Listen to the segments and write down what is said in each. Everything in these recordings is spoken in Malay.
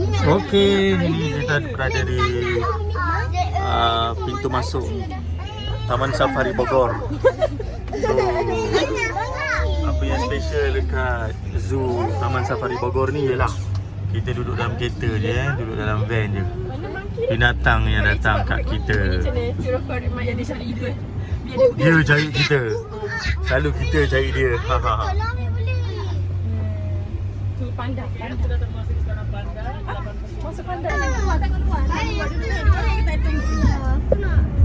Okey, ini kita berada di uh, pintu masuk Taman Safari Bogor. So, apa yang special dekat zoo Taman Safari Bogor ni ialah kita duduk dalam kereta je, eh, duduk dalam van je. Binatang yang datang kat kita. Dia cari kita. Selalu kita cari dia. Ha ha ha. Tu panda, panda. Masuk panda ni keluar, tak keluar. Tak keluar dulu ni. Orang kita tengok.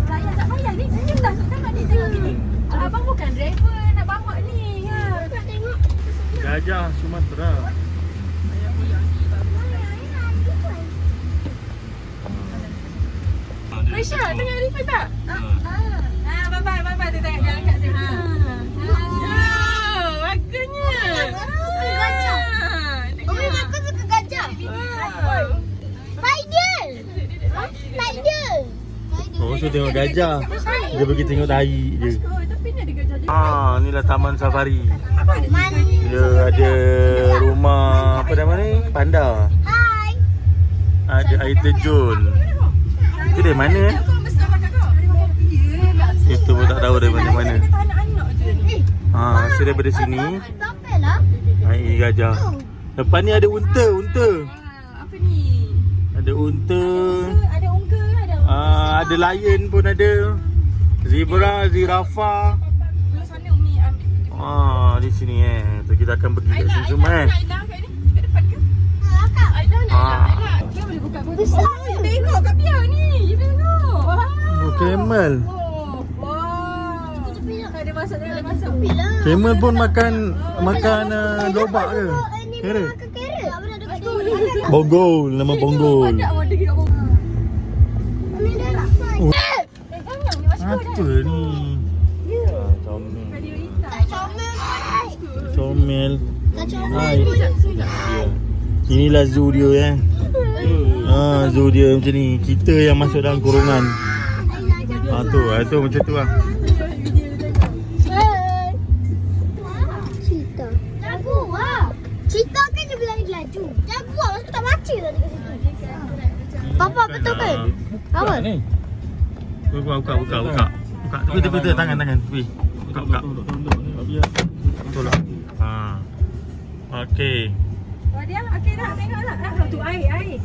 Saya tak payah ni. Senyum dah. Tengok ni, tengok ni. Abang bukan driver nak bawa ni. Ha, tak tengok. Gajah Sumatera. Maisha, tengok Arifah tak? Ah, bye bye, bye bye. Dia tengok jalan kat tu. Ha. Oh, bagusnya. Gajah. Ah, Umi aku suka gajah. Wow. Spider. Spider. Oh, so tengok gajah. Dia pergi tengok tahi je. Oh, tapi ni ada gajah juga. Ah, inilah Taman Safari. Dia ada rumah apa nama ni? Panda. Ada air terjun. Itu dari mana eh? Itu pun tak tahu dari mana-mana. Kita anak-anak je ni. Ha, so daripada sini lah? ini gajah. Depan ni ada unta, unta. Ah, apa ni? Ada unta. Ada ungga, ada Ah, ada lion pun ada. Zebra, zirafa. Ah, di sini eh. So kita akan pergi kat sini semua eh. Aida kat ni. Kat depan ke? Kakak. Aida nak. Aida. Aida. Dia boleh buka buku. Besar. Oh, tengok kat piang ni. You tengok. Wow. Camel. Camel pun makan makan uh, lobak ke? Kera. Bonggol, nama bonggol. Apa ni? Ah, comel. Comel. Comel. Tak comel. Hai. Ya. Inilah zoo dia eh. Ha, zoo dia macam ni. Kita yang masuk dalam kurungan. Ha tu, ha tu macam tu lah. Kan laju. Jaguar aku tak baca tadi kat situ. Papa betul ke? Apa? Buka. Buka, buka, buka, buka. Buka, tepi, tepi, tepi, tangan, tangan, tepi. Buka, buka. Betul lah. Ha. Okey. Oh, dia okey dah tengok lah. Ah, tu air, air.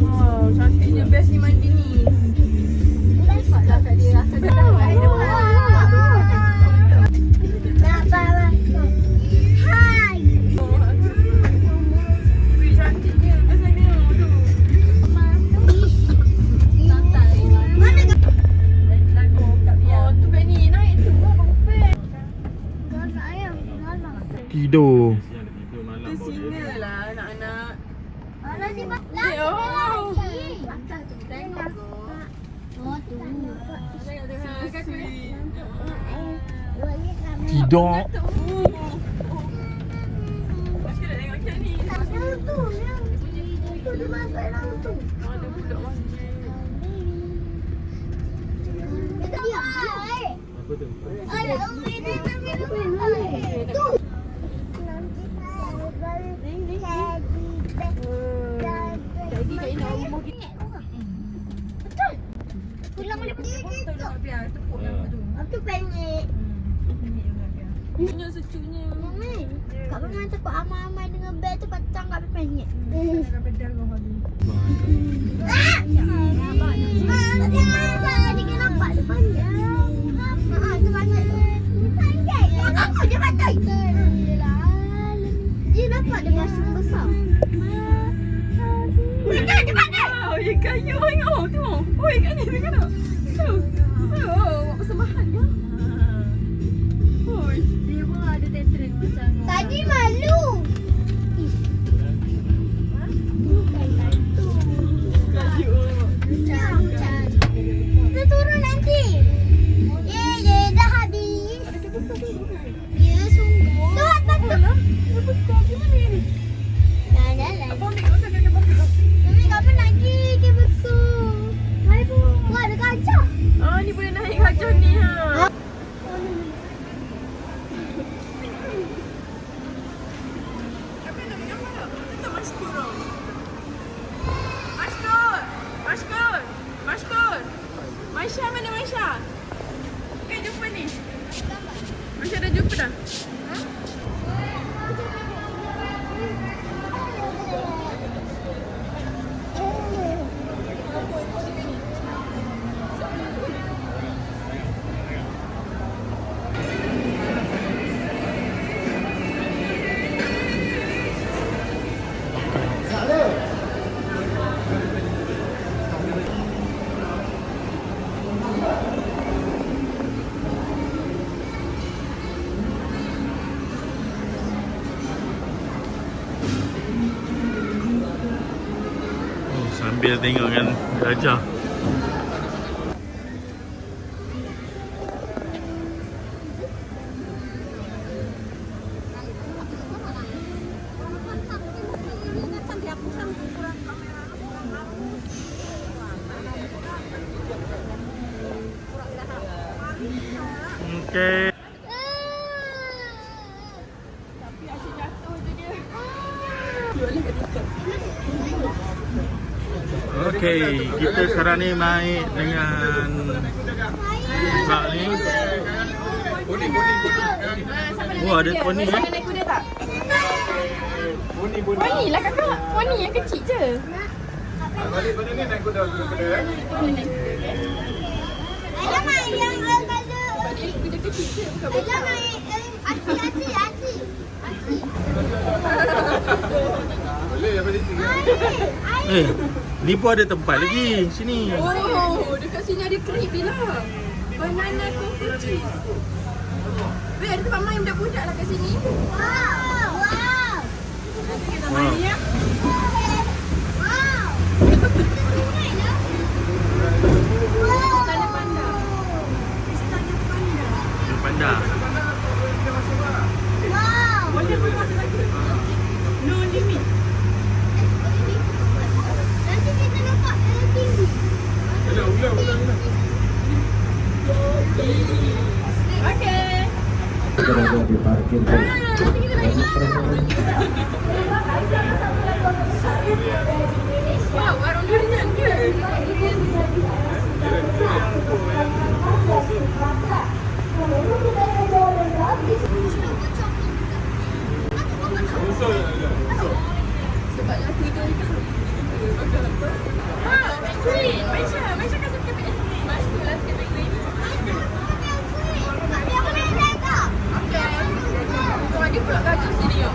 Wow, cantiknya best ni mandi ni. Nampaklah kat dia rasa dia dah air dah masjid. Itu dia. Apa tu? Ada umi ni tapi tu. Jadi kat indah rumah kita. Betul. Pulang boleh pergi Betul gitu. nak biar tepuk dalam tu. Aku penyek. Punya secunya. Mami, kak pernah takut amai-amai dengan beg tu patang kat kau hari. Nampak panjang. Ha, tu panjang. Panjang. Aku je panjang. Dia nampak dia masuk besar. Dia panjang. Wow, ya kayu tengok tu. Oi, kat ni tengok. 是 dah jumpa dah. Oh, sambil tengok kan gajah. Okay. Tapi asyik jatuh je dia. Okay, kita sekarang ni naik dengan Kak ni. Oh, ada poni eh? Nak naik kuda tak? Poni lah kakak. Poni yang kecil je. Ayah main yang ada. Dia kuda kecil je bukan besar. Ayah main eh, aci aci aci. Eh, ni pun ada tempat lagi sini. Oh, dekat sini ada krip bila. Banana coffee cheese. Weh, ada tempat main budak-budak lah kat sini. Wow, wow. Nanti kita Wow. main ya. Wow. Istana Panda. Istana Panda. Panda. Wow. Boleh lagi? No limit. Nanti kita nampak yang tinggi. Okay. Berada di parkir bus. Wow, warung durian ke? Sebab aku tu Ah, penguin. Maisha, Maisha kan suka penguin. Masuk lah suka penguin. Tapi aku nak naik Okay. Kau ada pula gajah sini yuk.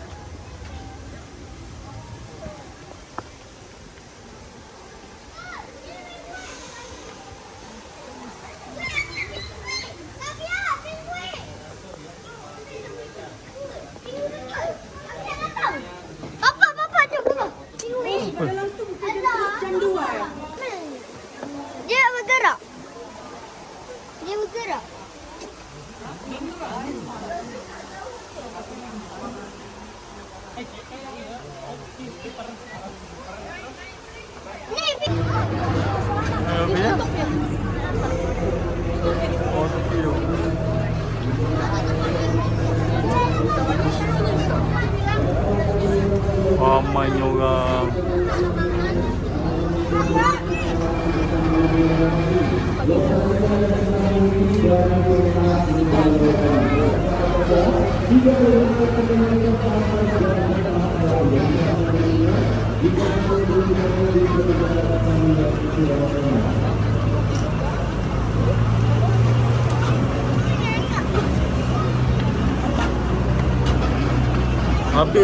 Habis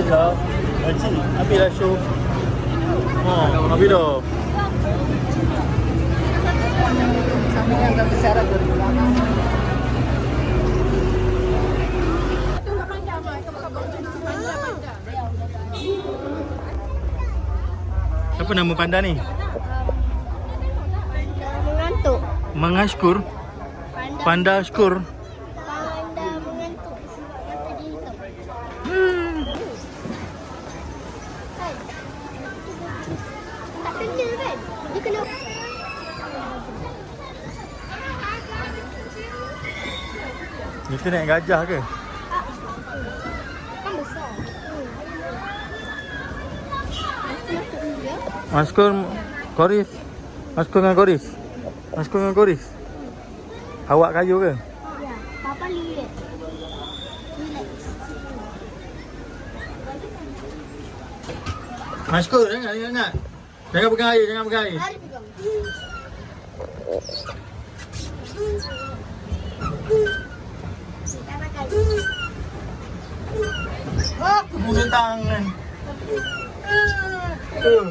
lah. Habis lah show. Oh, habis dah. Siapa nama panda ni? Mengaskur. Panda. Panda askur. Panda mengantuk sebab mata dia hitam. Hmm. Kan? Tak kena kan? Dia kena Kita naik gajah ke? kan besar. Hmm. Ya. Askur Koris. Askur dengan Koris. Askur dengan Koris. Awak kayu ke? Ya, Papa relax. Relax. Maskur jangan jangan jangan. Jangan pegang air, jangan pegang air. Mari pegang. Ah, tangan. Uh,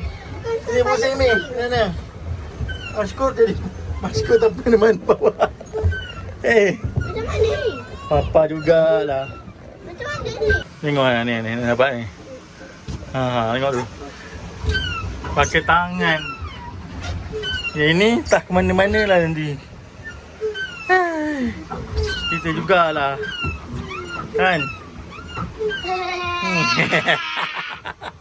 ini musim ni. Mana? Maskur jadi. Maskur tak pernah mana bawah. Eh, Macam mana ni? papa jugalah. Macam mana ni? Tengok ni ni ni nampak ni. Ha ha tengok tu. Pakai tangan. Yang ini tak ke mana-mana lah nanti. Hai. Kita jugalah. Kan? Hmm.